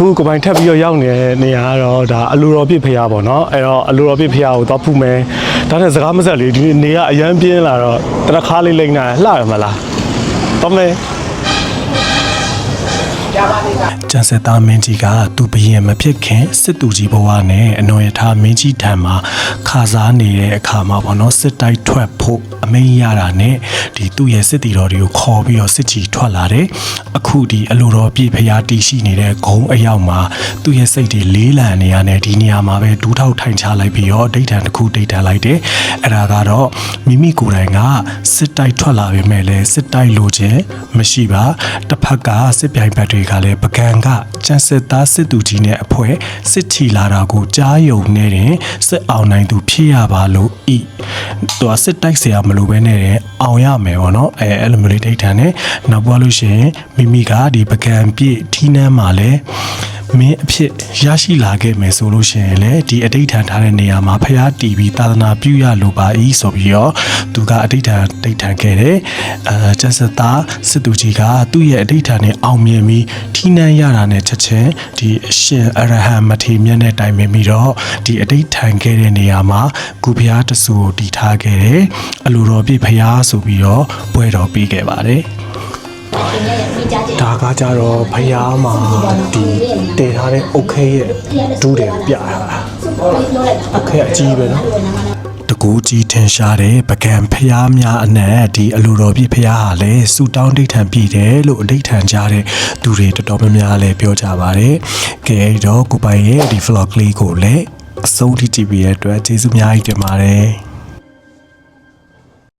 အခုကိုပိုင်ထပ်ပြီးတော့ရောက်နေတဲ့နေရာကတော့ဒါအလူတော်ပြစ်ဖရားပေါ့နော်အဲ့တော့အလူတော်ပြစ်ဖရားကိုသွားဖူးမယ်ဒါနဲ့စကားမဆက်လေဒီနေကအရန်ပြင်းလာတော့တရခါလေးလိမ့်နေလှရမလားတော့မယ် ကျန်ဆက်သားမင်းကြီးကသူ့ဘရင်မဖြစ်ခင်စစ်သူကြီးဘဝနဲ့အနော်ရထားမင်းကြီးထံမှာခါစားနေတဲ့အခါမှာပေါ့နော်စစ်တိုက်ထွက်ဖို့အမိန့်ရတာနဲ့ဒီသူ့ရဲ့စစ်တီတော်တွေကိုခေါ်ပြီးတော့စစ်ကြီးထွက်လာတယ်အခုဒီအလိုတော်ပြည့်ဖျားတီရှိနေတဲ့ဂုံအရောက်မှာသူ့ရဲ့စိတ်တွေလေးလံနေရတဲ့ဒီနေရာမှာပဲဒူးထောက်ထိုင်ချလိုက်ပြီးတော့ဒိဋ္ဌံတစ်ခုဒိဋ္ဌံလိုက်တယ်အဲ့ဒါကတော့မိမိကိုယ်တိုင်ကစစ်တိုက်ထွက်လာပေမဲ့လည်းစစ်တိုက်လိုခြင်းမရှိပါတစ်ဖက်ကစစ်ပြိုင်ဘက်တွေတွေကလည်းပကံကကျန်စစ်သားစစ်သူကြီးနဲ့အဖွဲ့စစ်ထီလာတာကိုကြားယုံနေတဲ့စစ်အောင်နိုင်သူဖြစ်ရပါလို့ဤသူကစစ်တိုက်ဆရာမလိုဘဲနဲ့အောင်ရမယ်ပေါ့နော်အဲအဲ့လိုမျိုးလေးဒိဋ္ဌာန်နဲ့နောက်ပွားလို့ရှိရင်မိမိကဒီပကံပြည့်ထီးနှမ်းမှာလဲ မင်းအဖြစ်ရရှိလာခဲ့မယ်ဆိုလို့ရှိရင်လေဒီအဋိဌာန်ထားတဲ့နေရာမှာဖျားတီးပြီးသာသနာပြုရလိုပါ၏ဆိုပြီးတော့သူကအဋိဌာန်ဒိဋ္ဌာန်ခဲ့တယ်အဲကျန်စသားစစ်သူကြီးကသူ့ရဲ့အဋိဌာန်နဲ့အောင်မြင်ပြီးထီးနှံရတာနဲ့ချက်ချင်းဒီအရှင်အရဟံမထေမြတ်နဲ့တိုင်ပင်ပြီးတော့ဒီအဋိဌာန်ခဲ့တဲ့နေရာမှာကုဖျားတဆူကိုတည်ထားခဲ့တယ်အလိုတော်ပြည့်ဖျားဆိုပြီးတော့ပွဲတော်ပြီးခဲ့ပါတယ် ဒါကကြတော့ဖျားမှာဒီတည်ထားတဲ့အုတ်ခဲရဲ့ဒူးတယ်ပြထားတာအုတ်ခဲအကြီးပဲနော်တကူကြီးထင်ရှားတဲ့ပကံဖျားများအနက်ဒီအလိုတော်ပြည့်ဖျားဟာလည်းစူတောင်းဒိဋ္ဌံပြည့်တယ်လို့အဒိဋ္ဌံကြားတဲ့သူတွေတော်တော်များများလည်းပြောကြပါတယ်ကဲအဲ့တော့ကိုပိုင်ရဲ့ဒီ vlog လေးကိုလည်းအဆုံးထိကြည့်ပြီးရတဲ့အတွက်ကျေးဇူးအများကြီးတင်ပါတယ်